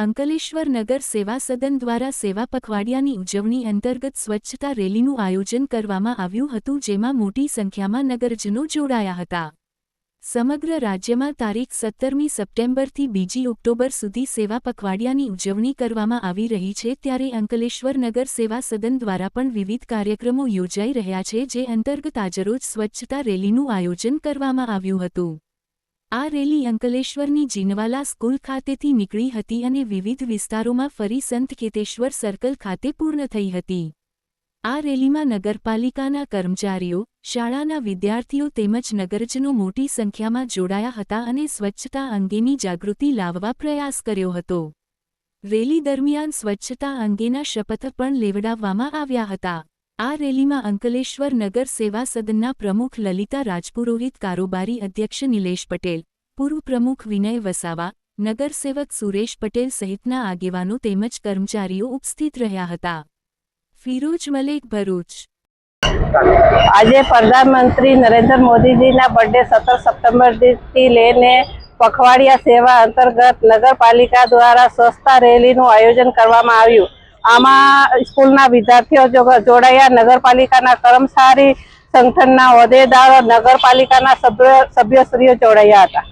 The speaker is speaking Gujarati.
અંકલેશ્વર નગર સેવા સદન દ્વારા સેવા પખવાડિયાની ઉજવણી અંતર્ગત સ્વચ્છતા રેલીનું આયોજન કરવામાં આવ્યું હતું, જેમાં મોટી સંખ્યામાં નગરજનો જોડાયા હતા. સમગ્ર રાજ્યમાં તારીખ સત્તરમી સપ્ટેમ્બરથી બીજી ઓક્ટોબર સુધી સેવા પખવાડિયાની ઉજવણી કરવામાં આવી રહી છે, ત્યારે અંકલેશ્વર નગર સેવા સદન દ્વારા પણ વિવિધ કાર્યક્રમો યોજાઈ રહ્યા છે, જે અંતર્ગત આજરોજ સ્વચ્છતા રેલીનું આયોજન કરવામાં આવ્યું હતું. આ રેલી અંકલેશ્વરની જીનવાલા સ્કૂલ ખાતેથી નીકળી હતી અને વિવિધ વિસ્તારોમાં ફરી સંત કેતેશ્વર સર્કલ ખાતે પૂર્ણ થઈ હતી. આ રેલીમાં નગરપાલિકાના કર્મચારીઓ, શાળાના વિદ્યાર્થીઓ તેમજ નગરજનો મોટી સંખ્યામાં જોડાયા હતા અને સ્વચ્છતા અંગેની જાગૃતિ લાવવા પ્રયાસ કર્યો હતો. રેલી દરમિયાન સ્વચ્છતા અંગેના શપથ પણ લેવડાવવામાં આવ્યા હતા. આ રેલીમાં અંકલેશ્વર નગર સેવા સદનના પ્રમુખ લલિતા રાજપુરોહિત, કારોબારી અધ્યક્ષ નિલેશ પટેલ, પૂર્વ પ્રમુખ વિનય વસાવા નગરસેવક સુરેશ પટેલ સહિતના આગેવાનો તેમજ કર્મચારીઓ ઉપસ્થિત રહ્યા હતા. ફિરોજ મલેક, ભરૂચ. આજે પ્રધાનમંત્રી નરેન્દ્ર મોદીજીના બર્થડે સત્તર સપ્ટેમ્બરથી લઈને પખવાડિયા સેવા અંતર્ગત નગરપાલિકા દ્વારા સ્વચ્છતા રેલીનું આયોજન કરવામાં આવ્યું. આમાં સ્કૂલના વિદ્યાર્થીઓ જોડાયા નગરપાલિકાના કર્મચારી સંગઠનના હોદ્દેદારો નગરપાલિકાના સભ્યશ્રીઓ જોડાયા હતા.